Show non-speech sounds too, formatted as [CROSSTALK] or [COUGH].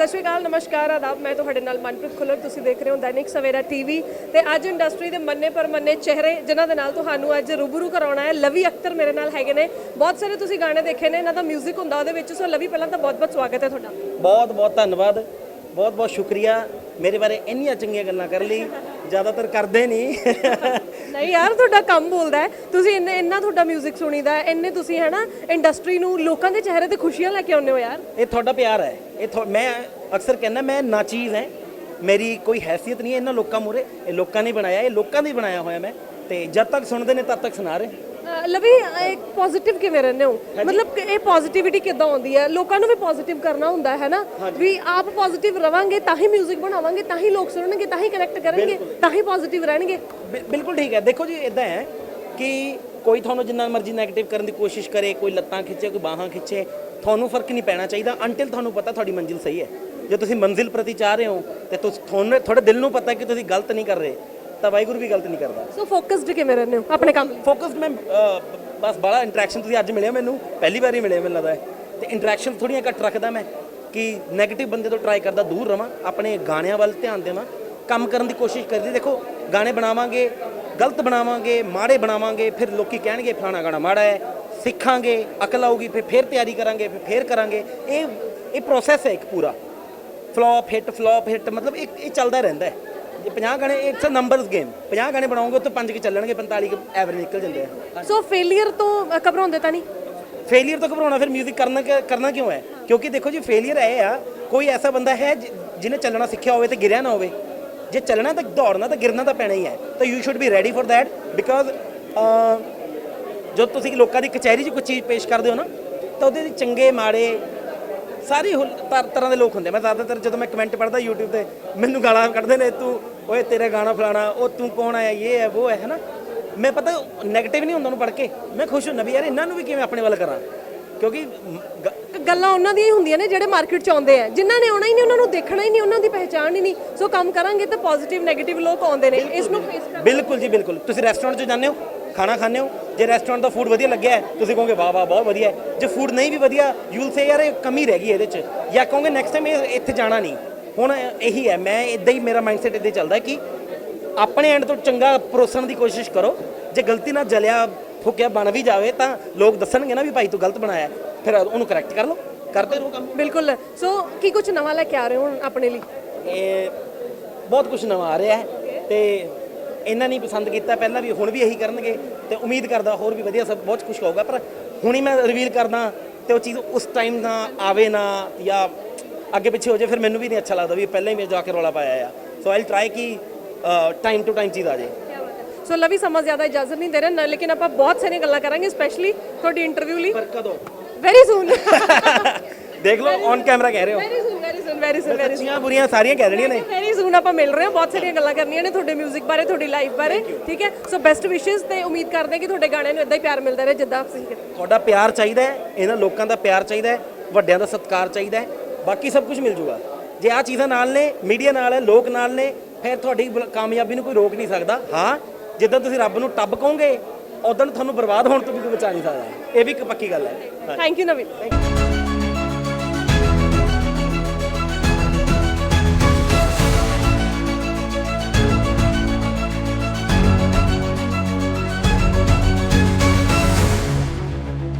ਸਤਿ ਸ਼੍ਰੀ ਅਕਾਲ, ਨਮਸਕਾਰ, ਆਦਾਬ। ਮੈਂ ਤੁਹਾਡੇ ਨਾਲ ਮਨਪ੍ਰੀਤ ਖੁੱਲਰ। ਤੁਸੀਂ ਦੇਖ ਰਹੇ ਹੋ ਦੈਨਿਕ ਸਵੇਰਾ ਟੀਵੀ ਤੇ ਅੱਜ ਇੰਡਸਟਰੀ ਦੇ ਮੰਨੇ ਪਰਮੰਨੇ ਚਿਹਰੇ ਜਿਨ੍ਹਾਂ ਦੇ ਨਾਲ ਤੁਹਾਨੂੰ ਅੱਜ ਰੂਬਰੂ ਕਰਾਉਣਾ ਹੈ, ਲਵੀ ਅਖਤਰ ਮੇਰੇ ਨਾਲ ਹੈਗੇ ਨੇ। ਬਹੁਤ ਸਾਰੇ ਤੁਸੀਂ ਗਾਣੇ ਦੇਖੇ ਨੇ, ਇਹਨਾਂ ਦਾ 뮤직 ਹੁੰਦਾ ਉਹਦੇ ਵਿੱਚ। ਸੋ ਲਵੀ, ਪਹਿਲਾਂ ਤਾਂ ਬਹੁਤ-ਬਹੁਤ ਸਵਾਗਤ ਹੈ ਤੁਹਾਡਾ। ਬਹੁਤ ਬਹੁਤ ਧੰਨਵਾਦ। ਬਹੁਤ ਬਹੁਤ ਸ਼ੁਕਰੀਆ। ਮੇਰੇ ਬਾਰੇ ਇੰਨੀਆਂ ਚੰਗੀਆਂ ਗੱਲਾਂ ਕਰ ਲਈ। ਜ਼ਿਆਦਾਤਰ ਕਰਦੇ ਨਹੀਂ। ਨਹੀਂ ਯਾਰ, ਤੁਹਾਡਾ ਕੰਮ ਬੋਲਦਾ ਹੈ। ਤੁਸੀਂ ਇੰਨੇ ਇੰਨਾ ਤੁਹਾਡਾ 뮤직 ਸੁਣੀਦਾ ਹੈ, ਇੰਨੇ ਤੁਸੀਂ ਹੈ ਨਾ ਇੰਡਸਟਰੀ ਨੂੰ ਲੋਕਾਂ ਦੇ ਚਿਹਰੇ ਤੇ ਖੁਸ਼ੀਆਂ ਲੈ ਕੇ ਆਉਂਦੇ ਹੋ ਯਾਰ। ਇਹ ਤੁਹਾਡਾ ਪਿਆਰ ਹੈ। ਇਹ ਤੁਹਾ- ਮੈਂ ਅਕਸਰ ਕਹਿੰਦਾ, ਮੈਂ ਨਾਚੀਜ਼ ਹੈ। ਮੇਰੀ ਕੋਈ ਹੈਸੀਅਤ ਨਹੀਂ ਹੈ ਇਹਨਾਂ ਲੋਕਾਂ ਮੂਹਰੇ। ਇਹ ਲੋਕਾਂ ਨੇ ਬਣਾਇਆ, ਇਹ ਲੋਕਾਂ ਨੇ ਬਣਾਇਆ ਹੋਇਆ ਮੈਂ। ਤੇ ਜਦ ਤੱਕ ਸੁਣਦੇ ਨੇ, ਤਦ ਤੱਕ ਸੁਣਾ ਰਹੇ। ਲਵੀ ਇੱਕ ਪੋਜ਼ਿਟਿਵ ਕਿਵੇਂ ਰਹਿੰਦੇ ਹੋ? ਮਤਲਬ ਕਿ ਇਹ ਪੋਜ਼ਿਟਿਵਿਟੀ ਕਿੱਦਾਂ ਆਉਂਦੀ ਹੈ? ਲੋਕਾਂ ਨੂੰ ਵੀ ਪੋਜ਼ਿਟਿਵ ਕਰਨਾ ਹੁੰਦਾ ਹੈ ਨਾ? ਵੀ ਆਪ ਪੋਜ਼ਿਟਿਵ ਰਵਾਂਗੇ ਤਾਂ ਹੀ 뮤직 ਬਣਾਵਾਂਗੇ ਤਾਂ ਹੀ ਲੋਕ ਸੁਣਨਗੇ ਤਾਂ ਹੀ ਕਨੈਕਟ ਕਰਨਗੇ ਤਾਂ ਹੀ ਪੋਜ਼ਿਟਿਵ ਰਹਿਣਗੇ। ਬਿਲਕੁਲ ਠੀਕ ਹੈ। ਦੇਖੋ ਜੀ ਇਦਾਂ ਹੈ ਕਿ ਕੋਈ ਤੁਹਾਨੂੰ ਜਿੰਨਾ ਮਰਜ਼ੀ 네ਗੇਟਿਵ ਕਰਨ ਦੀ ਕੋਸ਼ਿਸ਼ ਕਰੇ ਕੋਈ ਲੱਤਾਂ ਖਿੱਚੇ ਕੋਈ ਬਾਹਾਂ ਖਿੱਚੇ ਤੁਹਾਨੂੰ ਫ਼ਰਕ ਨਹੀਂ ਪੈਣਾ ਚਾਹੀਦਾ ਅੰਟਿਲ ਤੁਹਾਨੂੰ ਪਤਾ ਤੁਹਾਡੀ ਮੰਜ਼ਿਲ ਸਹੀ ਹੈ। ਜੇ ਤੁਸੀਂ ਮੰਜ਼ਿਲ ਪ੍ਰਤੀ ਚਾਹ ਰਹੇ ਹੋ ਤੇ ਤੁਹਾਨੂੰ ਤੁਹਾਡੇ ਦਿਲ ਨੂੰ ਪਤਾ ਕਿ ਤੁਸੀਂ ਗਲਤ ਨਹੀਂ ਕਰ ਰਹੇ ਤਾਂ ਵਾਹਿਗੁਰੂ ਵੀ ਗਲਤ ਨਹੀਂ ਕਰਦਾ। ਸੋ ਫੋਕਸਡ ਕਿਵੇਂ ਰਹਿੰਦੇ ਹੋ? ਆਪਣੇ ਕੰਮ ਫੋਕਸਡ ਮੈਂ ਬਸ ਬੜਾ ਇੰਟਰੈਕਸ਼ਨ ਤੁਸੀਂ ਅੱਜ ਮਿਲਿਆ ਮੈਨੂੰ ਪਹਿਲੀ ਵਾਰੀ ਮਿਲਿਆ ਮੈਨੂੰ ਲੱਗਦਾ ਹੈ। ਤੇ ਇੰਟਰੈਕਸ਼ਨ ਥੋੜੀਆਂ ਘੱਟ ਰੱਖਦਾ ਮੈਂ ਕਿ ਨੈਗੇਟਿਵ ਬੰਦੇ ਤੋਂ ਟਰਾਈ ਕਰਦਾ ਦੂਰ ਰਵਾਂ ਆਪਣੇ ਗਾਣਿਆਂ ਵੱਲ ਧਿਆਨ ਦੇਵਾਂ ਕੰਮ ਕਰਨ ਦੀ ਕੋਸ਼ਿਸ਼ ਕਰਦੀ ਦੇਖੋ ਗਾਣੇ ਬਣਾਵਾਂਗੇ ਗਲਤ ਬਣਾਵਾਂਗੇ ਮਾੜੇ ਬਣਾਵਾਂਗੇ ਫਿਰ ਲੋਕੀ ਕਹਿਣਗੇ ਫਲਾਣਾ ਗਾਣਾ ਮਾੜਾ ਹੈ। ਸਿੱਖਾਂਗੇ ਅਕਲ ਆਊਗੀ ਫਿਰ ਫੇਰ ਤਿਆਰੀ ਕਰਾਂਗੇ ਫਿਰ ਫੇਰ ਕਰਾਂਗੇ। ਇਹ ਇਹ ਪ੍ਰੋਸੈਸ ਹੈ ਇੱਕ ਪੂਰਾ। ਫਲੋਪ ਹਿੱਟ ਫਲੋਪ ਹਿੱਟ ਮਤਲਬ ਇਹ ਇਹ ਚੱਲਦਾ ਰਹਿੰਦਾ ਹੈ। ਜੇ 50 ਗਾਣੇ ਇਟਸ ਅ ਨੰਬਰਸ ਗੇਮ 50 ਗਾਣੇ ਬਣਾਉਂਗੇ ਉੱਤੇ ਪੰਜ ਕੇ ਚੱਲਣਗੇ 45 ਐਵਰੇਜ ਨਿਕਲ ਜਾਂਦੇ ਆ। ਸੋ ਫੇਲੀਅਰ ਤੋਂ ਘਬਰਾਉਂਦੇ ਤਾਂ ਨਹੀਂ? ਫੇਲੀਅਰ ਤੋਂ ਘਬਰਾਉਣਾ ਫਿਰ 뮤직 ਕਰਨਾ ਕਰਨਾ ਕਿਉਂ ਹੈ? ਕਿਉਂਕਿ ਦੇਖੋ ਜੀ ਫੇਲੀਅਰ ਇਹ ਆ ਕੋਈ ਐਸਾ ਬੰਦਾ ਹੈ ਜਿਹਨੇ ਚੱਲਣਾ ਸਿੱਖਿਆ ਹੋਵੇ ਤੇ ਗਿਰਿਆ ਨਾ ਹੋਵੇ। ਜੇ ਚੱਲਣਾ ਤਾਂ ਦੌੜਨਾ ਤਾਂ ਗਿਰਨਾ ਤਾਂ ਪੈਣਾ ਹੀ ਹੈ। ਤਾਂ you should be ready for that because ਜੋ ਤੁਸੀਂ ਲੋਕਾਂ ਦੀ ਕਚਹਿਰੀ 'ਚ ਕੋਈ ਚੀਜ਼ ਪੇਸ਼ ਕਰਦੇ ਹੋ ਨਾ ਤਾਂ ਉਹਦੇ ਚੰਗੇ ਮਾੜੇ ਸਾਰੀ ਹੁਲ- ਤਰ- ਤਰ੍ਹਾਂ ਦੇ ਲੋਕ ਹੁੰਦੇ ਆ। ਮੈਂ ਜ਼ਿਆਦਾਤਰ ਜਦੋਂ ਮੈਂ ਕਮੈਂਟ ਪੜ੍ਹਦਾ YouTube ਤੇ ਮੈਨੂੰ ਗਾਲਾਂ ਕੱਢਦੇ ਨੇ ਤੂੰ ਓਏ ਤੇਰਾ ਗਾਣਾ ਫਲਾਣਾ ਉਹ ਤੂੰ ਕੌਣ ਆਇਆ ਇਹ ਹੈ ਉਹ ਹੈ ਹਨਾ? ਮੈਂ ਪਤਾ 네ਗੇਟਿਵ ਨਹੀਂ ਹੁੰਦਾ ਉਹਨੂੰ ਪੜ੍ਹ ਕੇ। ਮੈਂ ਖੁਸ਼ ਹੁੰਦਾ ਵੀ ਯਾਰ ਇਹਨਾਂ ਨੂੰ ਵੀ ਕਿਵੇਂ ਆਪਣੇ ਵੱਲ ਕਰਾਂ? ਕਿਉਂਕਿ ਮ- ਗ- ਕ- ਗੱਲਾਂ ਉਹਨਾਂ ਦੀਆਂ ਹੀ ਹੁੰਦੀਆਂ ਨੇ ਜਿਹੜੇ ਮਾਰਕੀਟ 'ਚ ਆਉਂਦੇ ਆ। ਜਿਨ੍ਹਾਂ ਨੇ ਆਉਣਾ ਹੀ ਨਹੀਂ ਉਹਨਾਂ ਨੂੰ ਦੇਖਣਾ ਹੀ ਨਹੀਂ ਉਹਨਾਂ ਦੀ ਪਹਿਚਾਣ ਹੀ ਨਹੀਂ। ਸੋ ਕੰਮ ਕਰਾਂਗੇ ਤਾਂ ਪੋਜ਼ਿਟਿਵ 네ਗੇਟਿਵ ਲੋਕ ਆਉਂਦੇ ਨੇ। ਇਸ ਨੂੰ ਫੇਸ ਕਰ ਬਿਲਕੁਲ ਜੀ ਬਿਲਕੁਲ। ਤੁਸੀਂ ਰੈਸਟੋਰੈਂਟ 'ਚ ਜਾਂਦੇ ਹੋ? ਖਾਣਾ ਖਾਂਦੇ ਹੋ? ਜੇ ਰੈਸਟੋਰੈਂਟ ਦਾ ਫੂਡ ਵਧੀਆ ਲੱਗਿਆ ਤੁਸੀਂ ਕਹੋਗੇ ਵਾਹ ਵਾਹ ਬਹੁਤ ਵਧੀਆ ਜੇ ਫੂਡ ਨਹੀਂ ਵੀ ਵਧੀਆ ਯੂ ਵਿਲ ਸੇ ਯਾਰ ਇਹ ਕਮੀ ਰਹਿ ਗਈ ਇਹਦੇ 'ਚ। ਜਾਂ ਕਹੋਗੇ ਨੈਕਸਟ ਟਾਈਮ ਇਹ ਇੱਥੇ ਜਾਣਾ ਨਹੀਂ। ਹੁਣ ਇਹੀ ਹੈ ਮੈਂ ਇਦਾਂ ਹੀ ਮੇਰਾ ਮਾਈਂਡਸੈਟ ਇਦਾਂ ਚੱਲਦਾ ਕਿ ਆਪਣੇ ਐਂਡ ਤੋਂ ਚੰਗਾ ਪਰੋਸਣ ਦੀ ਕੋਸ਼ਿਸ਼ ਕਰੋ। ਜੇ ਗਲਤੀ ਨਾਲ ਜਲਿਆ ਫੁੱਕਿਆ ਬਣ ਵੀ ਜਾਵੇ ਤਾਂ ਲੋਕ ਦੱਸਣਗੇ ਨਾ ਵੀ ਭਾਈ ਤੂੰ ਗਲਤ ਬਣਾਇਆ। ਫਿਰ ਉਹਨੂੰ ਕਰੈਕਟ ਕਰ ਲਓ। ਕਰਦੇ ਰਹੋ ਕੰਮ। ਬਿਲਕੁਲ। ਸੋ ਕੀ ਕੁਝ ਨਵਾਂ ਲੈ ਕੇ ਆ ਰਹੇ ਹੋ ਆਪਣੇ ਲਈ? ਇਹ ਬਹੁਤ ਕੁਝ ਨਵਾਂ ਆ ਰਿਹਾ ਹੈ ਤੇ ਇਹਨਾਂ ਨੇ ਪਸੰਦ ਕੀਤਾ ਪਹਿਲਾਂ ਵੀ ਹੁਣ ਵੀ ਇਹੀ ਕਰਨਗੇ ਤੇ ਉਮੀਦ ਕਰਦਾ ਹੋਰ ਵੀ ਵਧੀਆ ਸਭ ਬਹੁਤ ਕੁਝ ਹੋਊਗਾ। ਪਰ ਹੁਣ ਮੈਂ ਰਿਵੀਲ ਕਰਦਾ ਤੇ ਉਹ ਚੀਜ਼ ਉਸ ਟਾਈਮ ਨਾ ਆਵੇ ਨਾ ਜਾਂ ਅੱਗੇ ਪਿੱਛੇ ਹੋ ਜਾਏ ਫਿਰ ਮੈਨੂੰ ਵੀ ਨਹੀਂ ਅੱਛਾ ਲੱਗਦਾ ਵੀ ਪਹਿਲਾਂ ਹੀ ਮੈਂ ਜਾ ਕੇ ਰੌਲਾ ਪਾਇਆ ਆ। ਸੋ ਆਈਲ ਟਰਾਈ ਕਿ ਟਾਈਮ ਟੂ ਟਾਈਮ ਚੀਜ਼ ਆ ਜਾਏ ਸੋ ਲਵੀ ਸਮਾਂ ਜ਼ਿਆਦਾ ਇਜਾਜ਼ਤ ਨਹੀਂ ਦੇ ਰਹੇ ਨਾ ਲੇਕਿਨ ਆਪਾਂ ਬਹੁਤ ਸਾਰੀਆਂ ਗੱਲਾਂ ਕਰਾਂਗੇ ਸਪੈਸ਼ਲੀ ਤੁਹਾਡੀ ਇੰਟਰਵਿਊ ਲਈ। ਪਰ ਕਦੋਂ? ਵੈਰੀ ਸੂਨ [LAUGHS] ਦੇਖ ਲਓ ਔਨ ਕੈਮਰਾ ਕਹਿ ਰਹੇ ਹੋ। Very soon very soon very soon very ਬੁਰੀਆਂ ਸਾਰੀਆਂ ਕਹਿ ਰਹੀਆਂ ਨੇ। ਸੂਨ ਆਪਾਂ ਮਿਲ ਰਹੇ ਹਾਂ। ਬਹੁਤ ਸਾਰੀਆਂ ਗੱਲਾਂ ਕਰਨੀਆਂ ਨੇ ਤੁਹਾਡੇ 뮤직 ਬਾਰੇ ਤੁਹਾਡੀ ਲਾਈਫ ਬਾਰੇ ਠੀਕ ਹੈ? ਸੋ ਬੈਸਟ ਵਿਸ਼ੇਸ ਤੇ ਉਮੀਦ ਕਰਦੇ ਹਾਂ ਕਿ ਤੁਹਾਡੇ ਗਾਣਿਆਂ ਨੂੰ ਇਦਾਂ ਹੀ ਪਿਆਰ ਮਿਲਦਾ ਰਹੇ ਜਿੱਦਾਂ ਤੁਸੀਂ ਕਰਦੇ ਤੁਹਾਡਾ ਪਿਆਰ ਚਾਹੀਦਾ ਹੈ ਇਹਨਾਂ ਲੋਕਾਂ ਦਾ ਪਿਆਰ ਚਾਹੀਦਾ ਹੈ ਵੱਡਿਆਂ ਦਾ ਸਤਿਕਾਰ ਚਾਹੀਦਾ ਹੈ ਬਾਕੀ ਸਭ ਕੁਝ ਮਿਲ ਜੂਗਾ। ਜੇ ਆ ਚੀਜ਼ਾਂ ਨਾਲ ਨੇ ਮੀਡੀਆ ਨਾਲ ਹੈ ਲੋਕ ਨਾਲ ਨੇ ਫਿਰ ਤੁਹਾਡੀ ਕਾਮਯਾਬੀ ਨੂੰ ਕੋਈ ਰੋਕ ਨਹੀਂ ਸਕਦਾ। ਹਾਂ ਜਿੱਦਾਂ ਤੁਸੀਂ ਰੱਬ ਨੂੰ ਟੱਬ ਕਹੋਗੇ ਉਦੋਂ ਤੁਹਾਨੂੰ ਬਰਬਾਦ ਹੋਣ ਤੋਂ ਵੀ ਕੋਈ ਬਚਾ ਨਹੀਂ ਸਕਦਾ। ਇਹ ਵੀ ਇੱਕ ਪੱਕੀ ਗੱਲ ਹੈ। Thank you Naveen